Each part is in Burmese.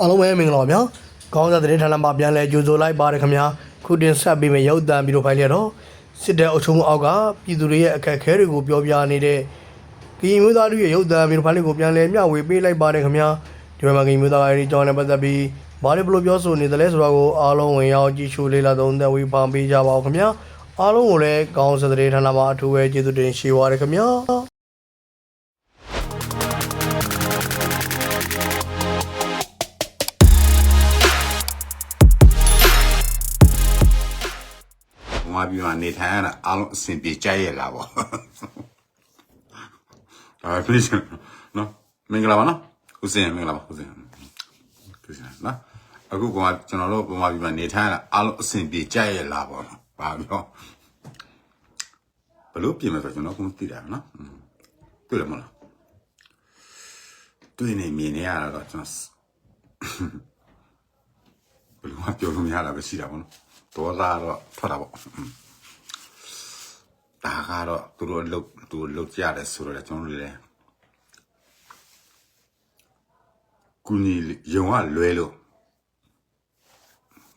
အားလုံးပဲမင်္ဂလာပါဗျာခေါင်းစားသတင်းဌာနမှာပြန်လဲကြိုဆိုလိုက်ပါတယ်ခင်ဗျာခုတင်ဆက်ပေးမယ့်ရုပ်သံဗီဒီယိုဖိုင်လေးတော့စစ်တပ်အုပ်ချုပ်မှုအောက်ကပြည်သူတွေရဲ့အခက်အခဲတွေကိုပြောပြနေတဲ့ကရင်မျိုးသားတို့ရဲ့ရုပ်သံဗီဒီယိုဖိုင်လေးကိုပြန်လဲမျှဝေပေးလိုက်ပါတယ်ခင်ဗျာဒီမှာကရင်မျိုးသားရဲ့အကြောင်းနဲ့ပတ်သက်ပြီးဘာတွေဘလို့ပြောဆိုနေတယ်လဲဆိုတော့ကိုအားလုံးဝင်ရောက်ကြည့်ရှုလေ့လာသုံးသပ်ဝေဖန်ပေးကြပါဦးခင်ဗျာအားလုံးကိုလည်းခေါင်းစားသတင်းဌာနမှာအထူးပဲကျေးဇူးတင်ရှိပါရခင်ဗျာ မပြီးမှနေထိုင်ရတာအားလုံးအဆင်ပြေကြရဲ့လားပေါ့ဒါပဲ please နော်မင်္ဂလာပါနော်ဦးစင်မင်္ဂလာပါဦးစင်ဦးစင်နော်အခုကကျွန်တော်တို့ဘုံမပြီးမှနေထိုင်ရတာအားလုံးအဆင်ပြေကြရဲ့လားပေါ့နော်ဘာပြောဘလို့ပြင်မယ်ဆိုကျွန်တော် cũng သိတယ်နော်တွေ့တယ်မလားတွေ့နေမြင်နေရတာတော့ကျွန်တော်ဘယ်လိုမှပြောလို့မရတာပဲရှိတာပေါ့နော်ဒေါသတော့ထွက်တာပေါ့ ဒါကတော့သူတို့လုတ်သူတို့လုတ်ကြတယ်ဆိုတော့ကျွန်တော်တို့လည်းကုညီရုံကလွဲလို့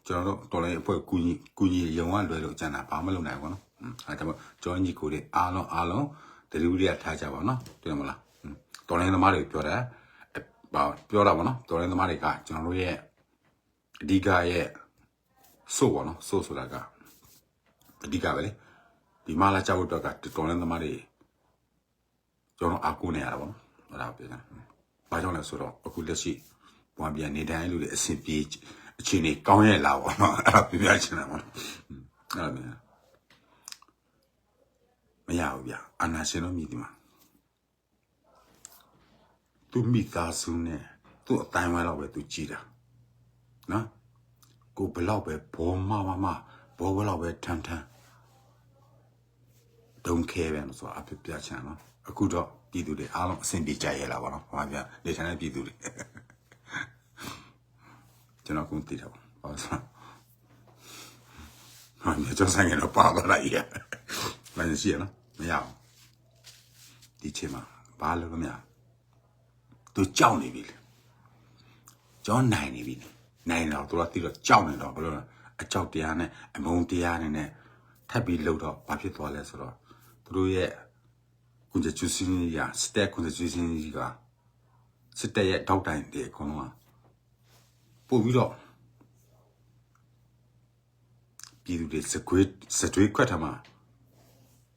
ကျွန်တော်တို့တော်လည်းအဖွဲ့ကုညီကုညီရုံကလွဲလို့ကျန်တာဘာမှလုပ်နိုင်ဘူးနော်အဲဒါမှကျွန်တော်ညီကိုတွေအားလုံးအားလုံးတလူတွေကထားကြပါနော်တွေ့ရမလားတော်လည်းသမားတွေပြောတာဘာပြောတာပါနော်တော်လည်းသမားတွေကကျွန်တော်တို့ရဲ့အဓိကရဲ့စို့ပါနော်စို့ဆိုတာကအဓိကပဲလေ ဒီမလာကြောက်တော့ကတော်လည်းသမားတွေကျွန်တော်အားကိုးနေရတာပေါ့နော်အဲ့ဒါပြောတာဘာကြောင့်လဲဆိုတော့အခုလက်ရှိဘွားပြန်နေတိုင်းလူတွေအဆင်ပြေအခြေအနေကောင်းရဲ့လားပေါ့နော်အဲ့ဒါပြပြချင်တယ်ပေါ့နော်အဲ့ဒါမြန်မရဘူးဗျအနာရှင်တို့မြည်ဒီမှာသူမိသားစုနဲ့သူ့အတိုင်းဝဲတော့ပဲသူကြည်တာနော်ကိုဘလောက်ပဲဘောမမမဘောဘလောက်ပဲထန်ထန် don't care ပဲလို့ဆိုတာအဖြစ်ပြချင်နော်အခုတော့ပြည်သူတွေအားလုံးအဆင်ပြေကြရဲ့လားဗောနော်ဟောပြနေထိုင်တဲ့ပြည်သူတွေကျွန်တော်ကုန်တည်တယ်ဗောဟောဆိုဟာမြေကျောင်းဆိုင်ကတော့ပါတော့လိုက်ရမင်းရှိရနော်မရအောင်ဒီချိန်မှာဘာလို့မရသူကြောက်နေပြီလေကျောင်းနိုင်နေပြီနိုင်တော့သူကတိတော့ကြောက်နေတော့ဘယ်လိုလဲအကြောက်တရားနဲ့အမုန်းတရားနဲ့နဲ့ထပ်ပြီးလှုပ်တော့ဘာဖြစ်သွားလဲဆိုတော့ သူတို့ရဲ့ကွန်ဂျချူစင်းကြီးကစတက်ကွန်ဂျချူစင်းကြီးကစတက်ရဲ့တောက်တိုင်တဲ့အကုန်လုံးကပို့ပြီးတော့ပြည်သူတွေစကွေးစတွေးခွက်ထမှာ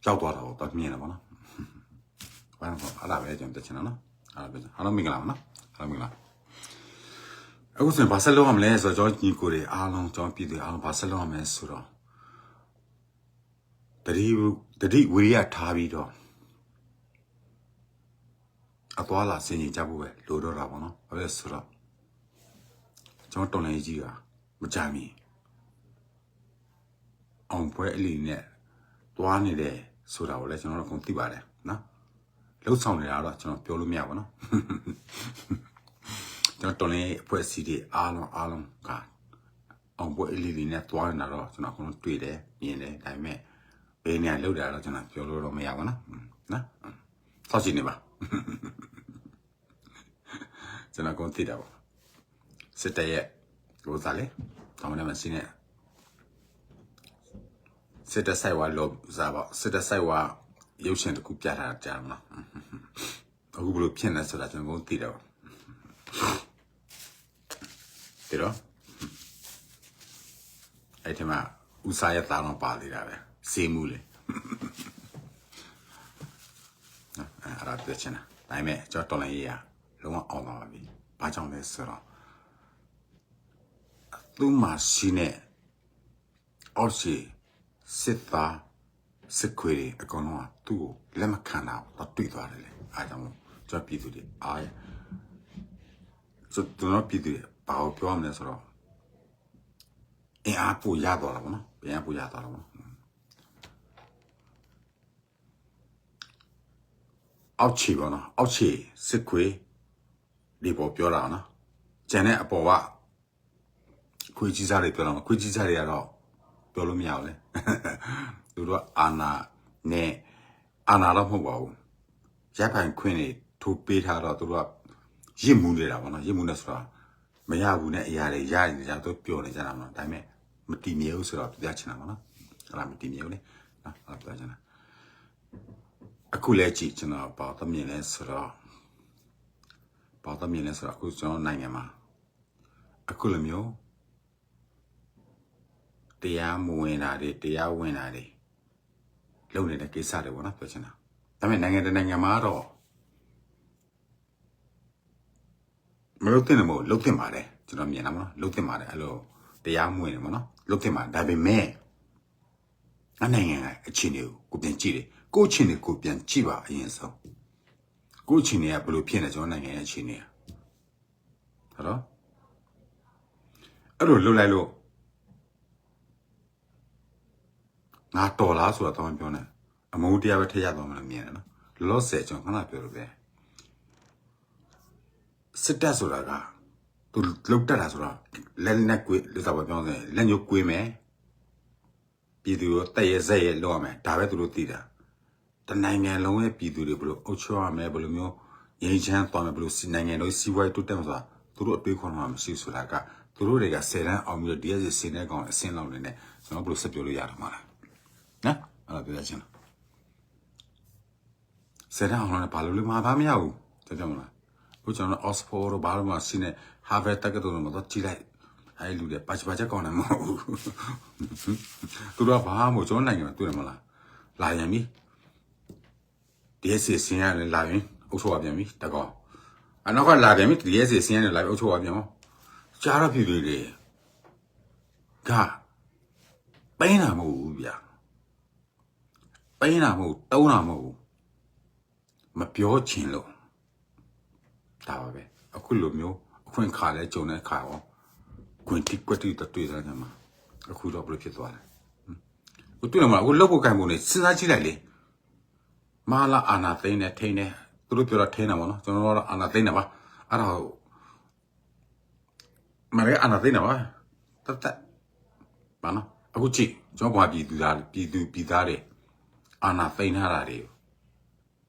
ကြောက်သွားတာတော့မြင်တယ်ဗောနော်ဘာလို့အဲ့ဒါပဲကျွန်တော်တက်ချင်တာနော်အဲ့ဒါပဲအားလုံးမင်္ဂလာပါနော်အားလုံးမင်္ဂလာအခုဆိုရင်ဘာဆက်လုပ်ရမလဲဆိုတော့ကျွန်တော်ညီကိုတွေအားလုံးကျွန်တော်ပြည်သူအားလုံးဘာဆက်လုပ်ရမလဲဆိုတော့ တတိတတိဝိရိယထားပြီးတော့အသွားလာဆင်ခြင်ကြဖို့ပဲလိုတော့တာပေါ့နော်ဘာလဲဆိုတော့ကျွန်တော်တော်လိုင်းကြီးကမကြမ်းမီအောင်ပွဲအလီနဲ့တွားနေတယ်ဆိုတာကိုလည်းကျွန်တော်တို့ကုန်သိပါတယ်နော်လှုပ်ဆောင်နေတာတော့ကျွန်တော်ပြောလို့မရပါဘူးနော်ကျွန်တော်တော်လေးအဖွဲ့အစည်းတွေအားလုံးအားလုံးကအောင်ပွဲအလီလီနဲ့တွားနေတာတော့ကျွန်တော်အခုလုံးတွေ့တယ်မြင်တယ်ဒါပေမဲ့ ဘယ်နေရာလောက်တာတော့ကျွန်တော်ပြောလို့တော့မရဘူးနော်နော်ဆောက်ကြည့်နေပါကျွန်တော်ကုန်သိတာပေါ့စစ်တရဲ့ရိုးစားလေကောင်းတယ်မစင်းနဲ့စစ်တဆိုင်ဝါလောစားပါစစ်တဆိုင်ဝါရုပ်ရှင်တစ်ခုပြထားတာကြားမလားအခုဘယ်လိုဖြစ်နေဆိုတာကျွန်တော်ကုန်သိတယ်ပေါ့တယ်တော့အဲ့ဒီမှာဥစားရတာတော့ပါသေးတာပဲ စေးမှုလေနော်အဲ့ဒါပြချင်တာဒါပေမဲ့ကျွန်တော်တော်လည်းရေးရလုံးဝအောင်သွားပါပြီဘာကြောင့်လဲဆိုတော့သူ့မှာရှိနေအော်စီစစ်သားစစ်ခွေတွေအကောင်လုံးကသူ့ကိုလက်မခံတာတော့တွေ့သွားတယ်လေအားကြောင့်ကျွန်တော်ပြည်သူတွေအားရဆိုတော့ပြည်သူတွေဘာကိုပြောရမလဲဆိုတော့အင်အားပိုရသွားတာပေါ့နော်အင်အားပိုရသွားတာပေါ့ အောက်ချီပေါ့နော်အောက်ချီစစ်ခွေဒီပေါ်ပြောတာနော်ကျန်တဲ့အပေါ်ကခွေးကြီးစားတွေပြောတာခွေးကြီးစားတွေကတော့ပြောလို့မရဘူးလေသူတို့ကအာနာနဲ့အာနာတော့မဟုတ်ပါဘူးရပ်ပိုင်ခွင့်တွေထိုးပေးထားတော့သူတို့ကရစ်မှုနေတာပေါ့နော်ရစ်မှုနေဆိုတာမရဘူးနဲ့အရာတွေရနေကြတော့ပြောနေကြတာမနော်ဒါပေမဲ့မတည်မြဲဘူးဆိုတော့ပြချင်တာမနော်အဲ့ဒါမတည်မြဲဘူးလေနော်အဲ့ဒါပြချင်တာ အခုလဲကြည့်ကျွန်တော်ပေါ့တမြင်လဲဆိုတော့ပေါ့တမြင်လဲဆိုတော့အခုကျွန်တော်နိုင်ငံမှာအခုလိုမျိုးတရားမဝင်တာတွေတရားဝင်တာတွေလုပ်နေတဲ့ကိစ္စတွေပေါ့နော်ပြောချင်တာဒါပေမဲ့နိုင်ငံတကာနိုင်ငံမှာတော့မလုပ်တင်တယ်မို့လုပ်တင်ပါတယ်ကျွန်တော်မြင်တာမနော်လုပ်တင်ပါတယ်အဲ့လိုတရားမဝင်တယ်မနော်လုပ်တင်ပါဒါပေမဲ့အနိုင်ငံကအခြေအနေကိုကိုပြန်ကြည့်တယ် ကိုယ့်အခြေအနေကိုပြန်ကြည့်ပါအရင်ဆုံးကိုယ့်အခြေအနေကဘယ်လိုဖြစ်နေကျွန်တော်နိုင်ငံရဲ့အခြေအနေကဟုတ်တော့အဲ့လိုလုပ်လိုက်လို့ငါတော်လားဆိုတော့တော့ပြောနေအမုန်းတရားပဲထည့်ရတော့မှလို့မြင်တယ်နော်လောဆယ်ကျွန်တော်ခဏပြောလို့ပဲစစ်တပ်ဆိုတာကသူလုတ်တက်တာဆိုတော့လက်နဲ့ကွေးလို့သာပြောင်းတယ်လက်ညှိုးကွေးမယ်ပြည်သူရောတက်ရဲဇက်ရဲလောက်ရမယ်ဒါပဲသူတို့သိတာ တနိုင်ငံလုံးရဲ့ပြည်သူတွေဘယ်လိုအုပ်ချုပ်ရမယ်ဘယ်လိုမျိုးငြိမ်းချမ်းသွားမယ်ဘယ်လိုစီနိုင်ငံလုံးစီးပွားရေးတိုးတက်မှာဆိုတာသူတို့အတွေးခေါ်မှာမရှိဘူးဆိုတာကသူတို့တွေကဆယ်တန်းအောင်ပြီးတော့ DS စင်းတဲ့ကောင်အစင်းလောက်နေနဲ့ကျွန်တော်ဘယ်လိုဆက်ပြောလို့ရတာမလားနော်အဲ့ဒါပြောချင်တာဆယ်တန်းအောင်လည်းဘာလို့လဲမသားမရဘူးတကယ်မလားခုကျွန်တော် Oxford တို့ဘာလို့မှစီးနေ Harvard တက္ကသိုလ်တို့မှာတော့ကြည့်လိုက်အဲလူတွေပတ်ပတ်ချက်ကောင်းတယ်မဟုတ်ဘူးသူတို့ကဘာမှမဟုတ်ကျွန်တော်နိုင်ငံမှာတွေ့ရမလားလာရင်ပြီ ဒီစီစင်းရတယ်လာရင်အုပ်ချုပ်ရပြန်ပြီတကောအနောက်ကလာပြန်ပြီဒီစီစင်းရတယ်လာပြီအုပ်ချုပ်ရပြန်ရောကြားရဖြစ်တွေတွေကပိန်းတာမဟုတ်ဘူးဗျာပိန်းတာမဟုတ်တုံးတာမဟုတ်ဘူးမပြောချင်လို့ဒါပါပဲအခုလိုမျိုးအခွင့်ခါလဲကြုံတဲ့ခါရောခွင့်တိကွက်တိတတွေ့စားကြမှာအခုတော့ဘယ်လိုဖြစ်သွားလဲဟိုတွေ့ရမှာအခုလောက်ဖို့ကံပုံနေစဉ်းစားကြည့်လိုက်လေ မာလာအာနာသိန်းနဲ့ထိန်းနေသူတို့ပြောတော့ထိန်းတာပေါ့နော်ကျွန်တော်တို့အာနာသိန်းတာပါအဲ့ဒါမရအာနာသိန်းတာပါတတ်တတ်ဘာနော်အခုကြည့်ကျွန်တော်ဘာပြည်သူသားပြည်သူပြည်သားတွေအာနာသိန်းထားတာတွေ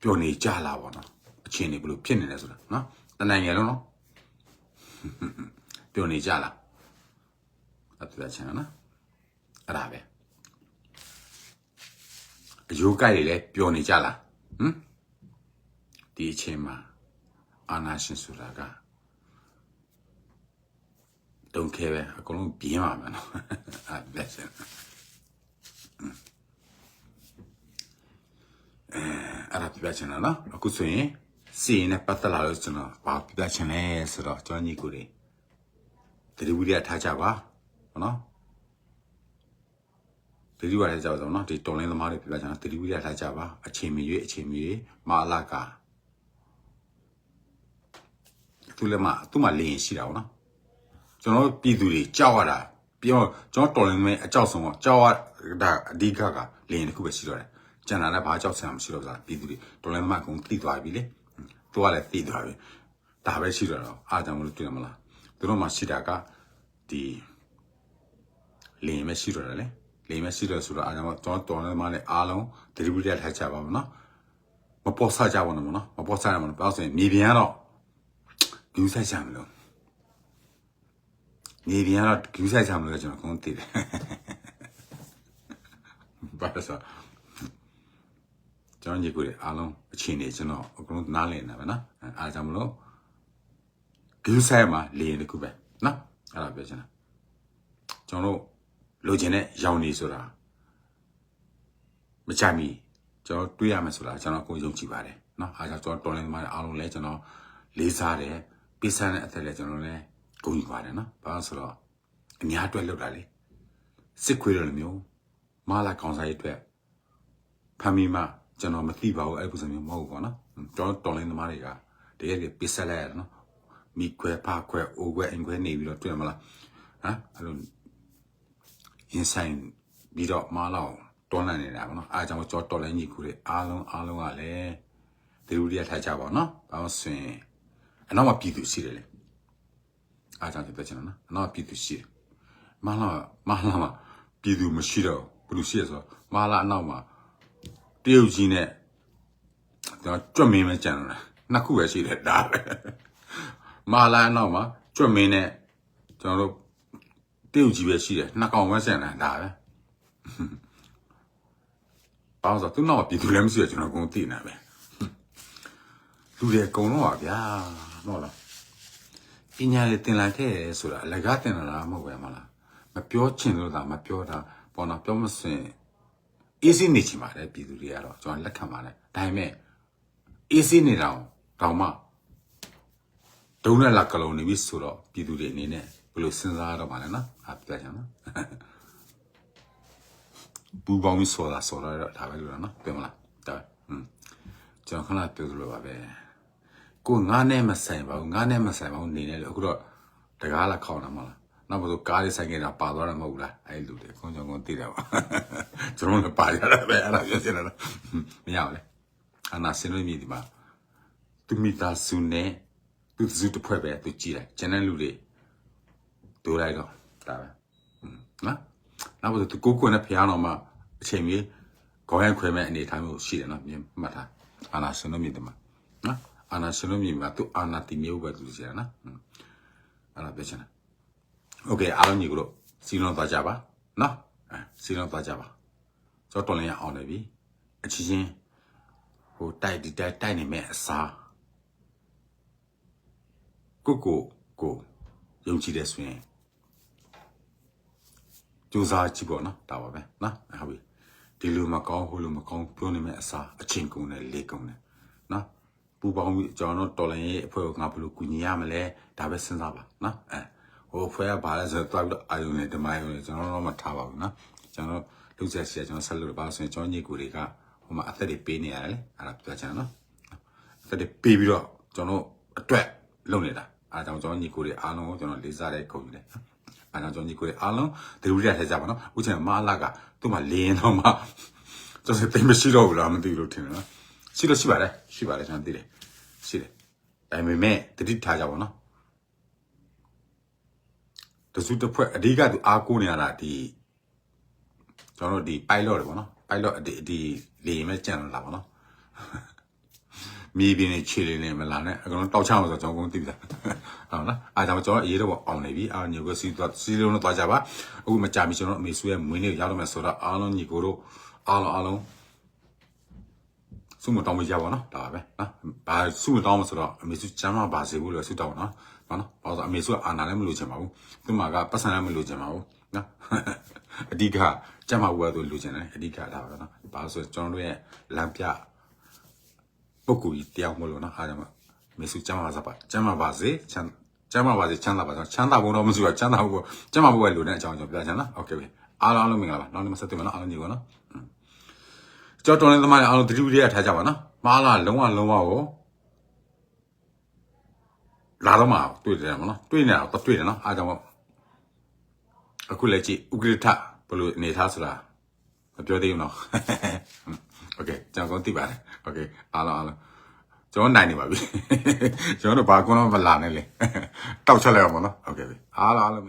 ပြောနေကြလာပါတော့အခြေအနေဘယ်လိုဖြစ်နေလဲဆိုတာနော်တနိုင်ငံလုံးနော်ပြောနေကြလားအဲ့ဒါချင်နော်အဲ့ဒါပဲအယိုးကြိုက်တွေလည်းပြောနေကြလား ဟမ်ဒီအချိန်မှာအာနာရှင်ဆိုတာကတုံးခဲပဲအကုန်လုံးပြင်းပါမယ်နော်အဲ့ဒါချင်အဲ့ဒါပြချင်တာနော်အခုဆိုရင်စီရင်နဲ့ပတ်သက်လာလို့ကျွန်တော်ဘာပြချင်လဲဆိုတော့ကျွန်တော်ညီကိုတွေတတိဝိရိယထားကြပါဟုတ်နော် တတိဝိရိယထားကြပါဆိုနော်ဒီတော်လင်းသမားတွေပြချင်တာတတိဝိရိယထားကြပါအချိန်မီ၍အချိန်မီ၍မာလာကသူလည်းမသူ့မှာလင်းရှိတာပေါ့နော်ကျွန်တော်ပြည်သူတွေကြောက်ရတာပြောကျွန်တော်တော်လင်းမဲအကြောက်ဆုံးတော့ကြောက်ရတာအဓိကကလင်းတစ်ခုပဲရှိတော့တယ်ကျန်တာလည်းဘာကြောက်ဆရာမရှိတော့ဘူးပြည်သူတွေတော်လင်းသမားအကုန်တိသွားပြီလေသူကလည်းသိသွားပြီဒါပဲရှိတော့တော့အားကြောင့်မလို့တွေ့ရမလားသူတို့မှရှိတာကဒီလင်းမရှိတော့တယ်လေ လင်းမရှိတော့ဆိုတော့အားကြောင့်ကျွန်တော်တော်နေမှလည်းအားလုံး delivery ထားချပါမနော်မပေါ်ဆကြပါနဲ့မနော်မပေါ်ဆရမလို့ပြောဆိုရင်မြေပြင်ကတော့ဂူးဆိုင်ချမလို့မြေပြင်ကတော့ဂူးဆိုင်ချမလို့ကျွန်တော်ကုန်သိတယ်ဘာလဲဆိုကျွန်တော်ညီကိုတွေအားလုံးအချိန်နေကျွန်တော်အကုန်လုံးနားလည်နေတာပဲနော်အဲအားကြောင့်မလို့ဂူးဆိုင်မှာလေရင်တစ်ခုပဲနော်အဲ့ဒါပြောချင်တာကျွန်တော်တို့ လိုချင်တဲ့ရောင်နေဆိုတာမချမီကျွန်တော်တွေးရမယ်ဆိုတာကျွန်တော်ကိုယ်ယုံကြည်ပါတယ်နော်အားကြောင့်ကျွန်တော်တော်လင်းသမားတွေအားလုံးလည်းကျွန်တော်လေးစားတယ်ပေးဆန်းတဲ့အသက်လည်းကျွန်တော်လည်းဂုဏ်ယူပါတယ်နော်ဘာလို့ဆိုတော့အများအတွက်လုပ်တာလေစစ်ခွေးတယ်လို့မျိုးမာလာကောင်စားရေးအတွက်ဖမ်းမိမှကျွန်တော်မသိပါဘူးအဲ့ပုံစံမျိုးမဟုတ်ဘူးပေါ့နော်ကျွန်တော်တော်လိုင်းသမားတွေကတကယ်ကြီးပစ်ဆက်လိုက်ရတယ်နော်မိခွဲဖခွဲအိုခွဲအင်ခွဲနေပြီးတော့တွေ့ရမလားဟမ်အဲ့လို insign ပြီးတော့မလောက်တွန်းလှန်နေတာပေါ့နော်အားကြောင့်ကျွန်တော်တော်လိုင်းကြီးခုတွေအားလုံးအားလုံးကလည်းဒီလူတွေကထားကြပါတော့နော်ဘာလို့ဆိုရင်အနောက်မှာပြည်သူရှိတယ်လေအားကြောင့်ပြောချင်တာနော်အနောက်မှာပြည်သူရှိတယ်မလာမလာမှာပြည်သူမရှိတော့ဘယ်လိုရှိရဆိုမလာအနောက်မှာတရုတ်ကြီးနဲ့ကျွန်တော်ကြွတ်မင်းပဲကြံလာနှစ်ခုပဲရှိတယ်ဒါပဲမာလာနောက်မှာကြွတ်မင်းနဲ့ကျွန်တော်တို့ တရုတ်ကြီးပဲရှိတယ်နှစ်ကောင်ပဲဆန်တယ်ဒါပဲဘာလို့ဆိုသူနောက်ပြည်သူလည်းမရှိရကျွန်တော်ကုန်သိနေပဲလူတွေအကုန်လုံးပါဗျာဟုတ်လားပညာလေးတင်လာခဲ့ဆိုတာအလကားတင်လာတာမဟုတ်ပဲမလားမပြောချင်လို့သာမပြောတာပေါ်တော့ပြောမစင်အေးစိနေချင်ပါတယ်ပြည်သူတွေကတော့ကျွန်တော်လက်ခံပါတယ်ဒါပေမဲ့အေးစိနေတော့တောင်မှဒုံနဲ့လက်ကလုံးနေပြီဆိုတော့ပြည်သူတွေအနေနဲ့ ဘယ်လိုစဉ်းစားရတော့မှာလဲနော်ဟာပြချင်နော်ဘူပေါင်းပြီးဆိုတာဆိုတော့ဒါပဲလို့နော်ပြင်မလားဒါอืมကျွန်တော်ခဏပြောသလိုပါပဲကိုငါနဲ့မဆိုင်ပါဘူးငါနဲ့မဆိုင်ပါဘူးနေနေလို့အခုတော့တကားလာခေါင်းတာမလားနောက်ဘယ်လိုကားလေးဆိုင်နေတာပါသွားတာမဟုတ်ဘူးလားအဲ့လူတွေခွန်ကြောင်ခွန်သိတယ်ပါကျွန်တော်လည်းပါရတာပဲအဲ့ဒါပြောချင်တာနော်မရဘူးလေအနာစင်လို့မြည်ဒီမှာသူမိသားစုနဲ့သူစုတစ်ဖွဲ့ပဲသူကြည်လိုက်ကျန်တဲ့လူတွေ ဒိုးလိုက်တော့ဒါပဲဟွန်းနော်နောက်ဘာလို့သူကိုကိုနဲ့ဖျားတော့မှအချိန်ကြီးခေါင်းရိုက်ခွဲမဲ့အနေထားမျိုးရှိတယ်နော်မြင်မှတ်ထားအာနာရှင်လို့မြင်တယ်မှာနော်အာနာရှင်လို့မြင်မှာသူအာနာတိမျိုးပဲသူကြည်ရနော်ဟွန်းအဲ့ဒါပြောချင်တယ်โอเคအားလုံးညီကိုတို့စီလုံးသွားကြပါနော်အဲစီလုံးသွားကြပါကျွန်တော်တော်လည်းရအောင်လည်းပြီအချင်းချင်းဟိုတိုက်ဒီတိုက်တိုက်နေမဲ့အစား ကိုကိုကိုယုံကြည်တဲ့ဆိုရင် ကြိုးစားကြည့်ပေါ့နော်ဒါပါပဲနော်ဟုတ်ပြီဒီလိုမကောင်းဟိုလိုမကောင်းပြောနေမဲ့အစားအချင်းကုန်တယ်လေကုန်တယ်နော်ပူပေါင်းပြီးကျွန်တော်တို့တော်လိုင်းရဲ့အဖွဲ့ကိုငါဘယ်လိုကူညီရမလဲဒါပဲစဉ်းစားပါနော်အဲဟိုအဖွဲ့ကဘာလဲဆိုတော့တော့အာယုန်နဲ့ဓမ္မယုန်နဲ့ကျွန်တော်တို့မထားပါဘူးနော်ကျွန်တော်လူဆက်စီကျွန်တော်ဆက်လို့ပါဆိုရင်ကျွန်တော်ညီကိုတွေကဟိုမှာအသက်တွေပေးနေရတယ်လေအဲ့ဒါပြောချင်တယ်နော်အဲ့ဒါပေးပြီးတော့ကျွန်တော်အတွက်လုပ်နေတာအားကြောင့်ကျွန်တော်ညီကိုတွေအားလုံးကိုကျွန်တော်လေးစားတဲ့ခုံယူတယ် အားကြောင့်ကျွန်တော်ညီကိုတွေအားလုံးဒီလိုရထဲကြပါနော်ဥချင်မအလာကသူ့မှာလင်းတော့မှကျွန်တော်သိမရှိတော့ဘူးလားမသိဘူးလို့ထင်တယ်နော်ရှိလို့ရှိပါတယ်ရှိပါတယ်ကျွန်တော်သိတယ်ရှိတယ်ဒါပေမဲ့တတိထားကြပါနော်တစုတစ်ဖွဲ့အဓိကသူအားကိုးနေရတာဒီကျွန်တော်တို့ဒီ pilot တွေပေါ့နော် pilot ဒီဒီလေယာဉ်မဲ့ကြံလာပါနော် မြေပြင်နဲ့ခြေလင်းနဲ့မလာနဲ့အကောင်တောက်ချအောင်ဆိုတော့ကျွန်တော်ကုန်သိပြီလားဟုတ်လားအားကြောင့်ကျွန်တော်အရေးတော့အောင်နေပြီအာညီကိုစီသွားစီလုံးတော့သွားကြပါအခုမကြမီကျွန်တော်အမေဆွေရဲ့မွေးနေ့ရောက်တော့မယ်ဆိုတော့အားလုံးညီကိုတို့အားလုံးအားလုံးစုမတောင်းမကြပါနော်ဒါပဲနော်ဘာစုမတောင်းမဆိုတော့အမေစုကျမ်းမပါစေဘူးလို့ဆုတောင်းနော်နော်ဘာလို့အမေစုအာနာလည်းမလို့ချင်ပါဘူးသူမကပတ်စံလည်းမလို့ချင်ပါဘူးနော်အဓိကကျမ်းမဘူးကတော့လိုချင်တယ်အဓိကဒါပဲနော်ဘာလို့ဆိုကျွန်တော်တို့ရဲ့လမ်းပြ ပုဂ္ဂိုလ်ကြီးတယောက်မလို့နော်အားကြောင့်မေစုကျမ်းပါစားပါကျမ်းပါပါစေချမ်းကျမ်းပါပါစေချမ်းသာပါစေချမ်းသာဘုံတော့မစုရချမ်းသာဘုံကျမ်းပါဘုံပဲလိုတဲ့အကြောင်းကျွန်တော်ပြချင်နော်โอเคပြီအားလုံးအားလုံးမင်္ဂလာပါနောက်နေ့မဆက်တွေ့မယ်နော်အားလုံးညီကောနော်ကြောက်တော်နေသမားတွေအားလုံးတတိပတိရထားကြပါနော်မားလာလုံးဝလုံးဝကိုလာတော့မှတွေ့တယ်မနော်တွေ့နေတာတော့တွေ့တယ်နော်အားကြောင့်အခုလည်းကြည့်ဥက္ကဋ္ဌဘယ်လိုအနေထားဆိုတာမပြောသေးဘူးနော် โอเคကျွန်တော်သိပါတယ်โอเคအားလုံးအားလုံးကျွန်တော်နိုင်နေပါပြီကျွန်တော်တို့ဘာကွန်းတော့မလာနဲ့လေတောက်ချက်လိုက်အောင်မနော်โอเคပြီအားလုံးအားလုံး